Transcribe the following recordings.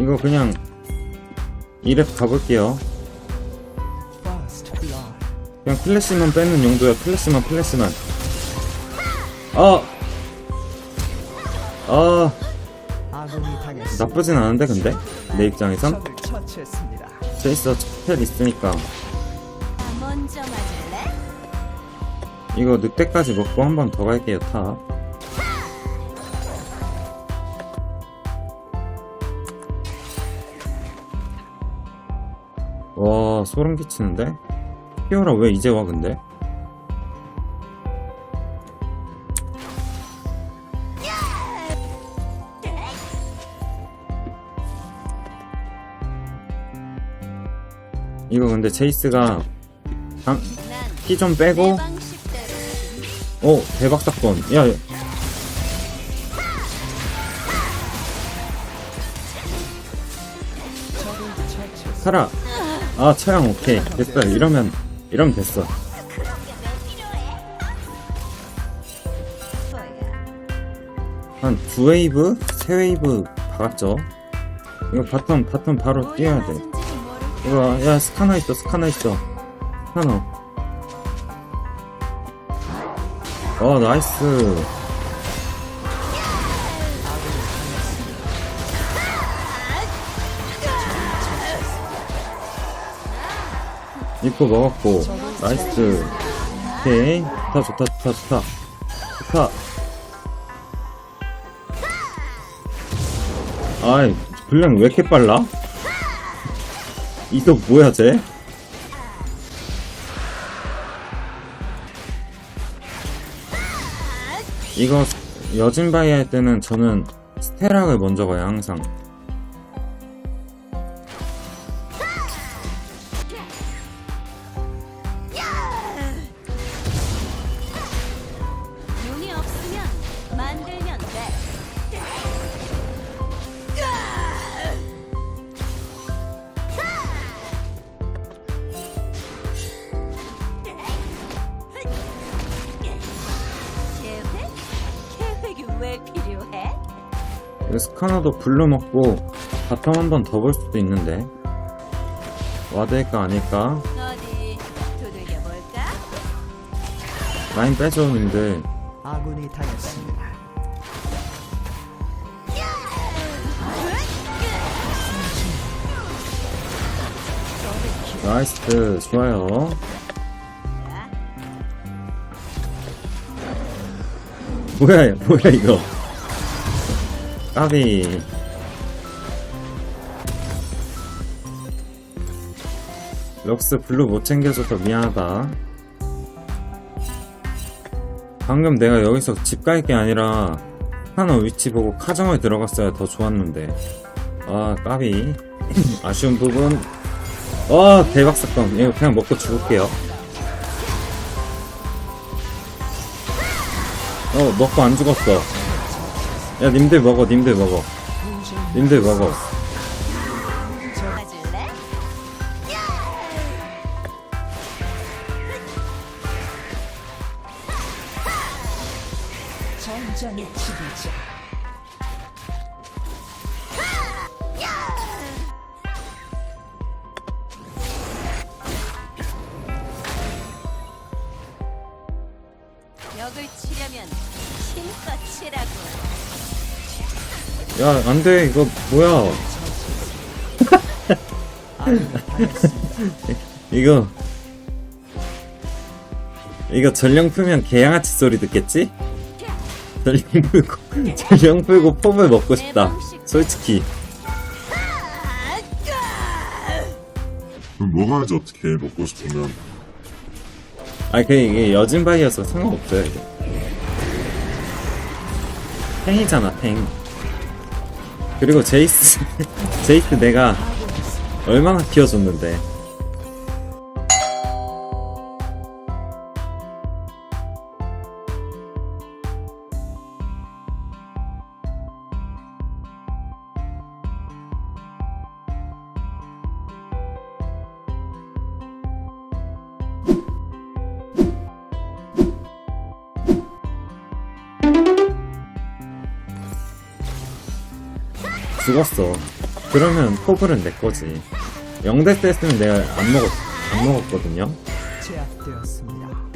이거 그냥 2렙 가볼게요. 그냥 플래시만 빼는 용도야 아! 아 아군이 당했습니다. 나쁘진 않은데 근데 내 입장에선. 제이스 스펠 있으니까? 이거 늑대까지 먹고 한 번 더 갈게요 탑 와 소름 끼치는데? 피오라 왜 이제 와 근데? 이거 근데 제이스가 피 좀 빼고 오 대박 사건 야. 살아 아 처형 오케이. 됐어 이러면 이러면 됐어. 한두 웨이브? 세 웨이브 박았죠? 이거 바텀 바텀 바로 뛰어야 돼. 이거 야 스카너 있어 스카너 있어. 스카너. 어 나이스 입고 먹었고 나이스. 오케이. 좋다 좋다 좋다 좋다. 좋다. 아이 분량 왜 이렇게 빨라? 이거 뭐야 쟤? 이거 여진바이 할 때는 저는 스테락을 먼저 가요 항상 스카너도 블루 먹고 바텀 한 번 더 볼 수도 있는데 와드일까 아닐까? 어디 두들겨 볼까? 라인 빼줘 님들 아군이 당했습니다. 나이스 좋아요 뭐야 뭐야 이거 까비. 럭스 블루 못 챙겨줘서 미안하다. 방금 내가 여기서 집 갈 게 아니라 하나 위치 보고 카정을 들어갔어야 더 좋았는데. 아 까비. 아쉬운 부분. 와 대박 사건. 이거 그냥 먹고 죽을게요. 어 먹고 안 죽었어 야 님들 먹어 님들 먹어 님들 먹어. 벽을 치려면 힘껏 치라고 야 안 돼 이거 뭐야. 이거 이거 전령 풀면 개양아치 소리 듣겠지? 전령 풀고 전령 풀고 폼을 먹고 싶다. 솔직히. 그럼 먹어야지 어떻게 해, 먹고 싶으면? 아니 그 이게 여진 바이어서 상관없어요 이게. 탱이잖아 탱 그리고 제이스 제이스 내가 얼마나 키워줬는데. 죽었어. 그러면 포블은 내 거지. 영대 셌으면 내가 안 먹었, 안 먹었거든요? 제압되었습니다.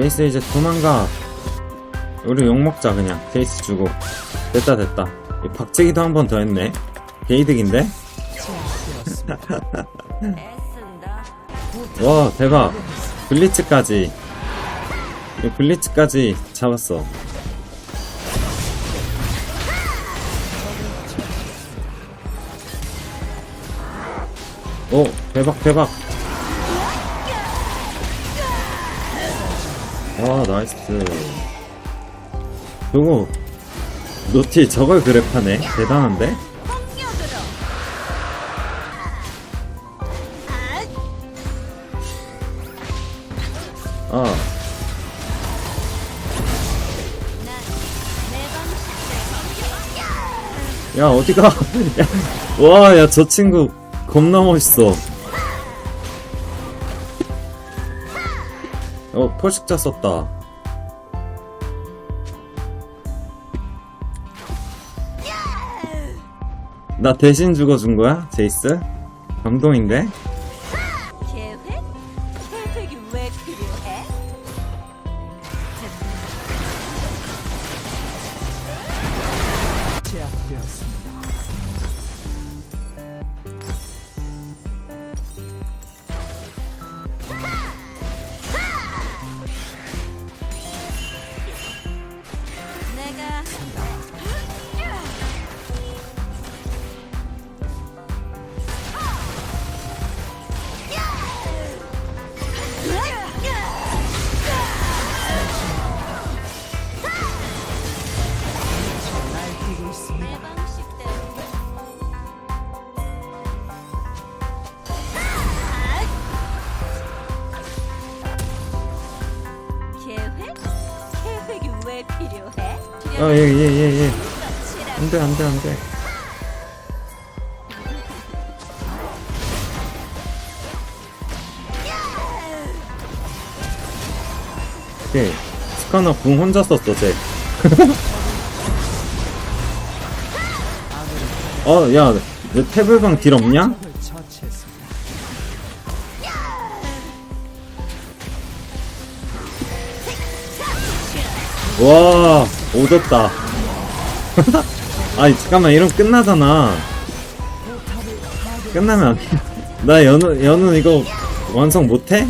베이스 이제 도망가. 우리 욕먹자, 그냥. 베이스 주고. 됐다, 됐다. 이 박치기도 한 번 더 했네. 애쓴다. 와, 대박. 블리츠까지. 이 블리츠까지 잡았어. 오, 대박, 대박. 와, 나이스. 요거, 노티 저걸 그랩하네. 대단한데? 아, 야, 어디가? 야, 와, 야, 저 친구 겁나 멋있어. 포식자 썼다. 나 대신 죽어준 거야? 제이스? 감동인데? 왜 필요해? 아, 예, 예, 예, 예. 안 돼, 안 돼, 안 돼. 오케이. 스카너 궁 혼자 썼어, 쟤. 어, 야, 내 태블방 딜 없냐? 와, 오졌다. 아니, 잠깐만, 이러면 끝나잖아. 끝나면. 나 연우, 연우 이거 완성 못해?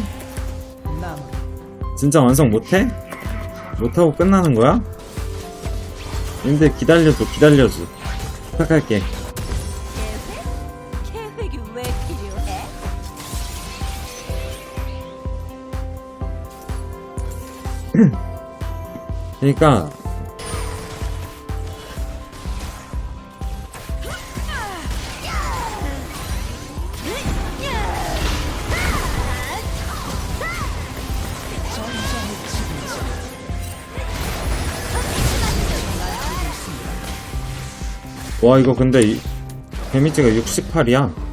진짜 완성 못해? 못하고 끝나는 거야? 근데 기다려줘, 기다려줘. 부탁할게. 그러니까 와 이거 근데 이, 데미지가 68이야.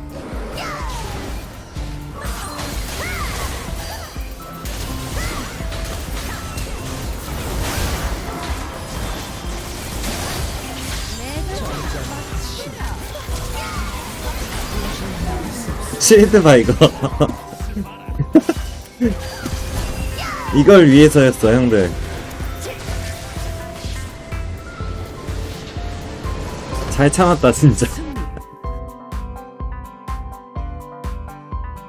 실드 봐 이거. 이걸 위해서였어 형들. 잘 참았다 진짜.